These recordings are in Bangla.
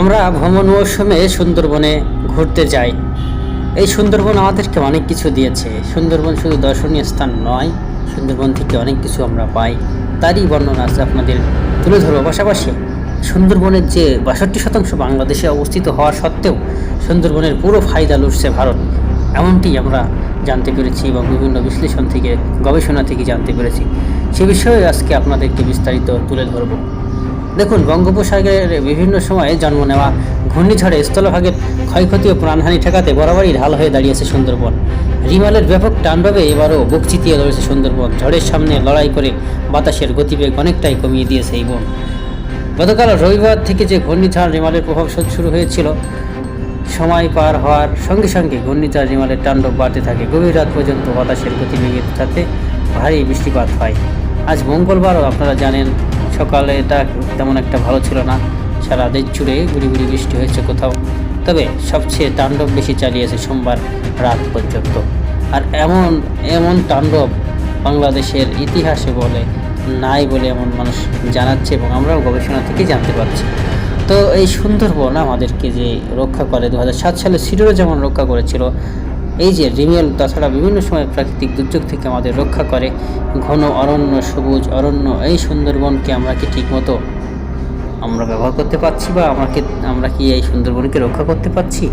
আমরা ভ্রমণ মৌসুমে সুন্দরবনে ঘুরতে যাই। এই সুন্দরবন আমাদেরকে অনেক কিছু দিয়েছে। সুন্দরবন শুধু দর্শনীয় স্থান নয়, সুন্দরবন থেকে অনেক কিছু আমরা পাই। তারই বর্ণনা আছে আপনাদের তুলে ধরবো। পাশাপাশি সুন্দরবনের যে বাষট্টি শতাংশ বাংলাদেশে অবস্থিত হওয়া সত্ত্বেও সুন্দরবনের পুরো ফায়দা লুটছে ভারত। এমনটি আমরা জানতে পেরেছি এবং বিভিন্ন বিশ্লেষণ থেকে, গবেষণা থেকে জানতে পেরেছি। সে বিষয়ে আজকে আপনাদেরকে বিস্তারিত তুলে ধরবো। দেখুন, বঙ্গোপসাগরের বিভিন্ন সময়ে জন্ম নেওয়া ঘূর্ণিঝড়ে স্থলভাগের ক্ষয়ক্ষতি ও প্রাণহানি ঠেকাতে বরাবরই ঢাল হয়ে দাঁড়িয়েছে সুন্দরবন। রিমালের ব্যাপক টানভাবে এবারও বুক চিতিয়ে রয়েছে সুন্দরবন। ঝড়ের সামনে লড়াই করে বাতাসের গতিবেগ অনেকটাই কমিয়ে দিয়েছে এই বন। গতকাল রবিবার থেকে যে ঘূর্ণিঝড় রিমালের প্রভাব শুরু হয়েছিল, সময় পার হওয়ার সঙ্গে সঙ্গে ঘূর্ণিঝড় রিমালের তাণ্ডব বাড়তে থাকে। গভীর রাত পর্যন্ত বাতাসের গতিবেগের সাথে ভারী বৃষ্টিপাত হয়। আজ মঙ্গলবারও আপনারা জানেন, সকালে এটা তেমন একটা ভালো ছিল না। সারা দেশ জুড়ে গুড়ি গুড়ি বৃষ্টি হয়েছে কোথাও। তবে সবচেয়ে তাণ্ডব বেশি চালিয়েছে সোমবার রাত পর্যন্ত। আর এমন এমন তাণ্ডব বাংলাদেশের ইতিহাসে বলে নাই বলে এমন মানুষ জানাচ্ছে এবং আমরাও গবেষণা থেকে জানতে পারছি। তো এই সুন্দরবন আমাদেরকে যে রক্ষা করে দু হাজার সাত সালে সিডোরও যেমন রক্ষা করেছিল এই যে রিমেল, তাছাড়া বিভিন্ন সময় প্রাকৃতিক দুর্যোগ থেকে আমাদের রক্ষা করে। ঘন অরণ্য, সবুজ অরণ্য, এই সুন্দরবনকে আমরা কি ঠিকমতো আমরা ব্যবহার করতে পারছি বা আমাকে, আমরা কি এই সুন্দরবনকে রক্ষা করতে পারছি?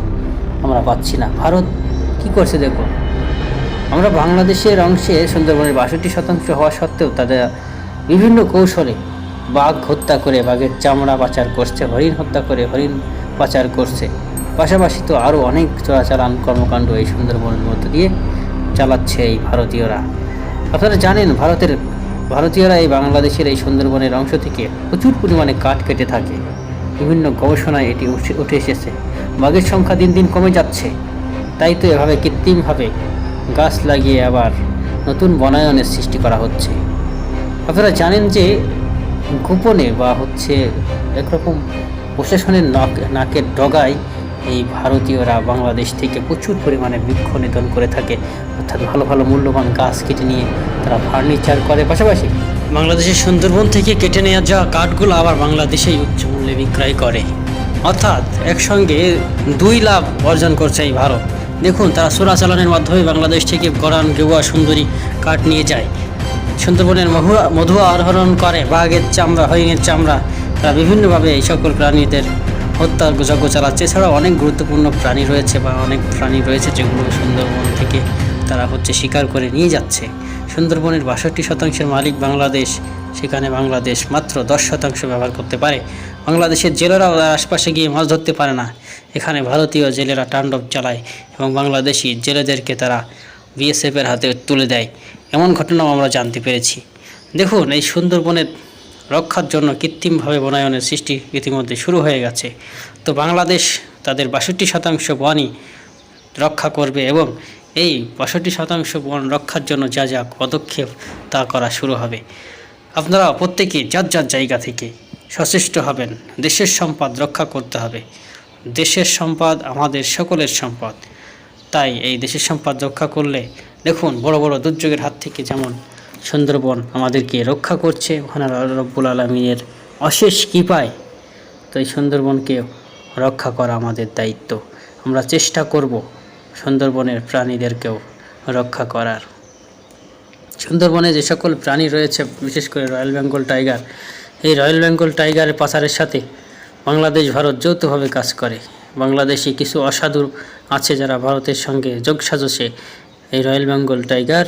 আমরা পাচ্ছি না। ভারত কি করছে দেখো? আমরা বাংলাদেশের অংশে সুন্দরবনের বাষট্টি শতাংশ হওয়া সত্ত্বেও তাদের বিভিন্ন কৌশলে বাঘ হত্যা করে, বাঘের চামড়া পাচার করছে, হরিণ হত্যা করে, হরিণ পাচার করছে। পাশাপাশি তো আরও অনেক চোরাচালান কর্মকাণ্ড এই সুন্দরবনের মধ্য দিয়ে চালাচ্ছে এই ভারতীয়রা। আপনারা জানেন, ভারতের, ভারতীয়রা এই বাংলাদেশের এই সুন্দরবনের অংশ থেকে প্রচুর পরিমাণে কাঠ কেটে থাকে। বিভিন্ন গবেষণায় এটি উঠে- এসেছে। বাঘের সংখ্যা দিন দিন কমে যাচ্ছে। তাই তো এভাবে কৃত্রিমভাবে গাছ লাগিয়ে আবার নতুন বনায়নের সৃষ্টি করা হচ্ছে। আপনারা জানেন যে গোপনে বা হচ্ছে একরকম প্রশাসনের নাক, নাকের ডগায় এই ভারতীয়রা বাংলাদেশ থেকে প্রচুর পরিমাণে বৃক্ষ নিধন করে থাকে। অর্থাৎ ভালো ভালো মূল্যবান গাছ কেটে নিয়ে তারা ফার্নিচার করে। পাশাপাশি বাংলাদেশের সুন্দরবন থেকে কেটে নেওয়া যাওয়া কাঠগুলো আবার বাংলাদেশেই উচ্চ মূল্যে বিক্রয় করে। অর্থাৎ একসঙ্গে দুই লাভ অর্জন করছে এই ভারত। দেখুন, তারা চোরাচালানের মাধ্যমে বাংলাদেশ থেকে গরান গেওয়া সুন্দরী কাঠ নিয়ে যায়। সুন্দরবনের মহুয়া, মধুয়া আরোহণ করে, বাঘের চামড়া, হরিণের চামড়া। তারা বিভিন্নভাবে এই সকল প্রাণীদের হত্যার যজ্ঞ চালাচ্ছে। এছাড়াও অনেক গুরুত্বপূর্ণ প্রাণী রয়েছে বা অনেক প্রাণী রয়েছে যেগুলো সুন্দরবন থেকে তারা হচ্ছে শিকার করে নিয়ে যাচ্ছে। সুন্দরবনের বাষট্টি শতাংশের মালিক বাংলাদেশ। সেখানে বাংলাদেশ মাত্র দশ শতাংশ ব্যবহার করতে পারে। বাংলাদেশের জেলেরাও তার আশপাশে গিয়ে মাছ ধরতে পারে না। এখানে ভারতীয় জেলেরা তাণ্ডব চালায় এবং বাংলাদেশি জেলেদেরকে তারা বিএসএফের হাতে তুলে দেয়। এমন ঘটনাও আমরা জানতে পেরেছি। দেখুন, এই সুন্দরবনের রক্ষার জন্য কৃত্রিমভাবে বনায়নের সৃষ্টি ইতিমধ্যে শুরু হয়ে গেছে। তো বাংলাদেশ তাদের বাষট্টি শতাংশ বনই রক্ষা করবে এবং এই বাষট্টি শতাংশ বন রক্ষার জন্য যা যা পদক্ষেপ তা করা শুরু হবে। আপনারা প্রত্যেকে যার যার জায়গা থেকে সচেষ্ট হবেন, দেশের সম্পদ রক্ষা করতে হবে। দেশের সম্পদ আমাদের সকলের সম্পদ। তাই এই দেশের সম্পদ রক্ষা করলে দেখুন বড় বড় দুর্যোগের হাত থেকে যেমন সুন্দরবন আমাদেরকে রক্ষা করছে। ওখানে রব্বুল আলমিনের অশেষ কৃপায় তো এই সুন্দরবনকে রক্ষা করা আমাদের দায়িত্ব। আমরা চেষ্টা করব সুন্দরবনের প্রাণীদেরকেও রক্ষা করার। সুন্দরবনে যে সকল প্রাণী রয়েছে, বিশেষ করে রয়্যাল বেঙ্গল টাইগার, এই রয়্যাল বেঙ্গল টাইগারের পাচারের সাথে বাংলাদেশ, ভারত যৌথভাবে কাজ করে। বাংলাদেশি কিছু অসাধু আছে যারা ভারতের সঙ্গে যোগসাজসে এই রয়্যাল বেঙ্গল টাইগার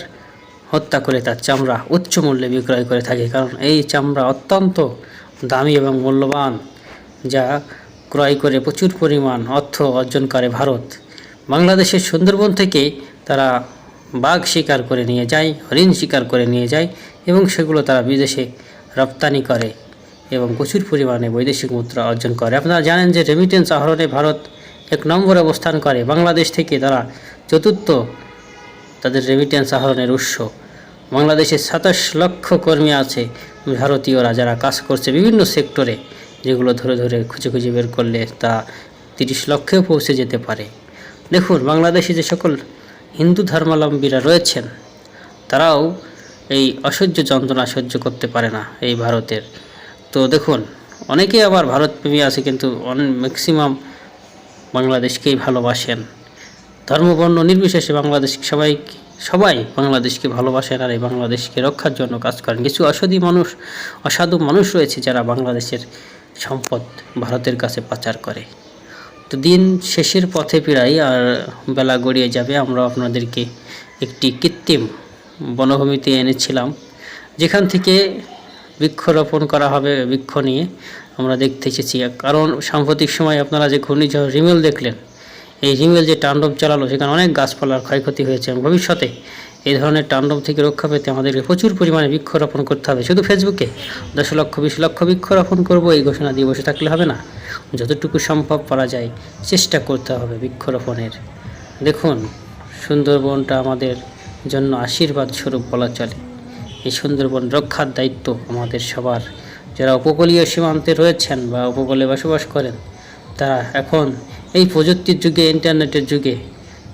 হত্যা করে তার চামড়া উচ্চ মূল্যে বিক্রয় করে থাকে। কারণ এই চামড়া অত্যন্ত দামি এবং মূল্যবান, যা ক্রয় করে প্রচুর পরিমাণ অর্থ অর্জন করে ভারত। বাংলাদেশের সুন্দরবন থেকে তারা বাঘ শিকার করে নিয়ে যায়, হরিণ শিকার করে নিয়ে যায় এবং সেগুলো তারা বিদেশে রপ্তানি করে এবং প্রচুর পরিমাণে বৈদেশিক মুদ্রা অর্জন করে। আপনারা জানেন যে রেমিটেন্স আহরণে ভারত এক নম্বরে অবস্থান করে। বাংলাদেশ থেকে তারা চতুর্থ তাদের রেমিটেন্স আহরণের উৎস। বাংলাদেশে সাতাশ লক্ষ কর্মী আছে। ভারতীয়রা যারা কাজ করছে বিভিন্ন সেক্টরে, যেগুলো ধরে ধরে খুঁজে খুঁজে বের করলে তা তিরিশ লক্ষেও পৌঁছে যেতে পারে। দেখুন, বাংলাদেশে যে সকল হিন্দু ধর্মাবলম্বীরা রয়েছেন, তারাও এই অসহ্য যন্ত্রণা সহ্য করতে পারে না এই ভারতের। তো দেখুন, অনেকেই আবার ভারতপ্রেমী আছে, কিন্তু ম্যাক্সিমাম বাংলাদেশকেই ভালোবাসেন। ধর্মবর্ণ নির্বিশেষে বাংলাদেশ সবাই সবাই বাংলাদেশকে ভালোবাসেন আর এই বাংলাদেশকে রক্ষার জন্য কাজ করেন। কিছু অসাধু মানুষ অসাধু মানুষ রয়েছে যারা বাংলাদেশের সম্পদ ভারতের কাছে পাচার করে। তো দিন শেষের পথে প্রায় আর বেলা গড়িয়ে যাবে। আমরা আপনাদেরকে একটি কৃত্রিম বনভূমিতে এনেছিলাম, যেখান থেকে বৃক্ষরোপণ করা হবে বৃক্ষ নিয়ে। আমরা দেখতে এসেছি, কারণ সাম্প্রতিক সময় আপনারা যে ঘূর্ণিঝড় রিমেল দেখলেন এই রিমেল যে তাণ্ডব চালালো, সেখানে অনেক গাছপালার ক্ষয়ক্ষতি হয়েছে এবং ভবিষ্যতে এই ধরনের তাণ্ডব থেকে রক্ষা পেতে আমাদেরকে প্রচুর পরিমাণে বৃক্ষরোপণ করতে হবে। শুধু ফেসবুকে দশ লক্ষ, বিশ লক্ষ বৃক্ষরোপণ করব, এই ঘোষণা দিয়ে বসে থাকলে হবে না। যতটুকু সম্ভব করা যায়, চেষ্টা করতে হবে বৃক্ষরোপণের দেখুন, সুন্দরবনটা আমাদের জন্য আশীর্বাদ স্বরূপ বলা চলে। এই সুন্দরবন রক্ষার দায়িত্ব আমাদের সবার। যারা উপকূলীয় সীমান্তে রয়েছেন বা উপকূলে বসবাস করেন, তারা এখন এই প্রযুক্তির যুগে, ইন্টারনেটের যুগে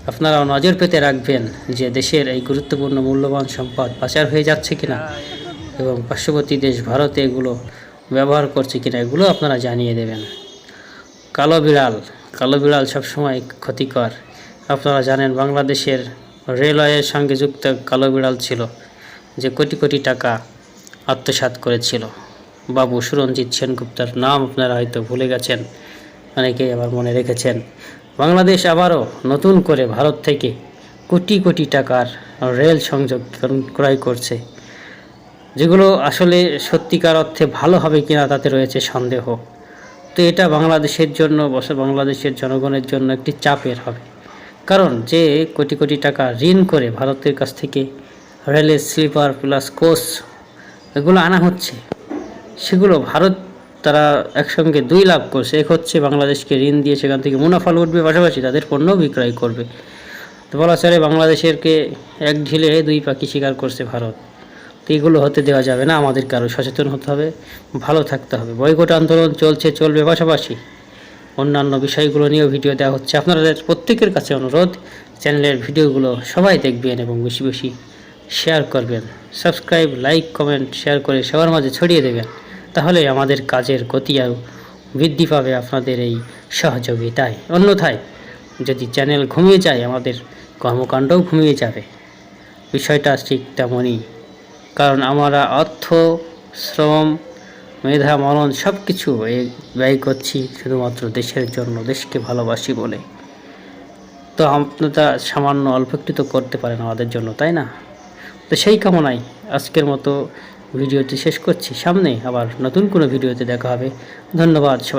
আপনারাও নজর পেতে রাখবেন যে দেশের এই গুরুত্বপূর্ণ মূল্যবান সম্পদ পাচার হয়ে যাচ্ছে কিনা এবং পার্শ্ববর্তী দেশ ভারতে এগুলো ব্যবহার করছে কিনা, এগুলো আপনারা জানিয়ে দেবেন। কালো বিড়াল কালো বিড়াল সবসময় ক্ষতিকর। আপনারা জানেন বাংলাদেশের রেলওয়ের সঙ্গে যুক্ত কালো বিড়াল ছিল যে কোটি কোটি টাকা আত্মসাৎ করেছিল। বাবু সুরঞ্জিত সেনগুপ্তার নাম আপনারা হয়তো ভুলে গেছেন। অনেকেই আবার মনে রেখেছেন, বাংলাদেশ আবারও নতুন করে ভারত থেকে কোটি কোটি টাকার রেল সংযোগ ক্রয় করছে। যেগুলো আসলে সত্যিকার অর্থে ভালো হবে কিনা তাতে রয়েছে সন্দেহ। তো এটা বাংলাদেশের জন্য, বসে বাংলাদেশের জনগণের জন্য একটি চাপের হবে। কারণ যে কোটি কোটি টাকা ঋণ করে ভারতের কাছ থেকে রেলের স্লিপার প্লাস কোচ এগুলো আনা হচ্ছে, সেগুলো ভারত তারা একসঙ্গে দুই লাভ করছে। এক হচ্ছে বাংলাদেশকে ঋণ দিয়ে সেখান থেকে মুনাফা উঠবে পাশাপাশি তাদের পণ্য বিক্রয় করবে। তো বলা চলে বাংলাদেশেরকে এক ঢিলে দুই পাখি শিকার করছে ভারত। তো এগুলো হতে দেওয়া যাবে না, আমাদেরকে আরও সচেতন হতে হবে, ভালো থাকতে হবে। বয়কট আন্দোলন চলছে, চলবে পাশাপাশি। অন্যান্য বিষয়গুলো নিয়েও ভিডিও দেওয়া হচ্ছে। আপনাদের প্রত্যেকের কাছে অনুরোধ, চ্যানেলের ভিডিওগুলো সবাই দেখবেন এবং বেশি বেশি শেয়ার করবেন। সাবস্ক্রাইব, লাইক, কমেন্ট, শেয়ার করে সবার মাঝে ছড়িয়ে দেবেন। তাহলে আমাদের কাজের গতি আরও বৃদ্ধি পাবে আপনাদের এই সহযোগিতায়। অন্যথায় যদি চ্যানেল ঘুমিয়ে যায়, আমাদের কর্মকাণ্ডও ঘুমিয়ে যাবে। বিষয়টা ঠিক তেমনই। কারণ আমরা অর্থ, শ্রম, মেধা, মনন সব কিছু ব্যয় করছি শুধুমাত্র দেশের জন্য, দেশকে ভালোবাসি বলে। তো আপনারা সামান্য অল্প একটু তো করতে পারেন আমাদের জন্য, তাই না? তো সেই কামনায় আজকের মতো ভিডিওটি শেষ করছি। সামনে আবার নতুন কোনো ভিডিওতে দেখা হবে। ধন্যবাদ সবাই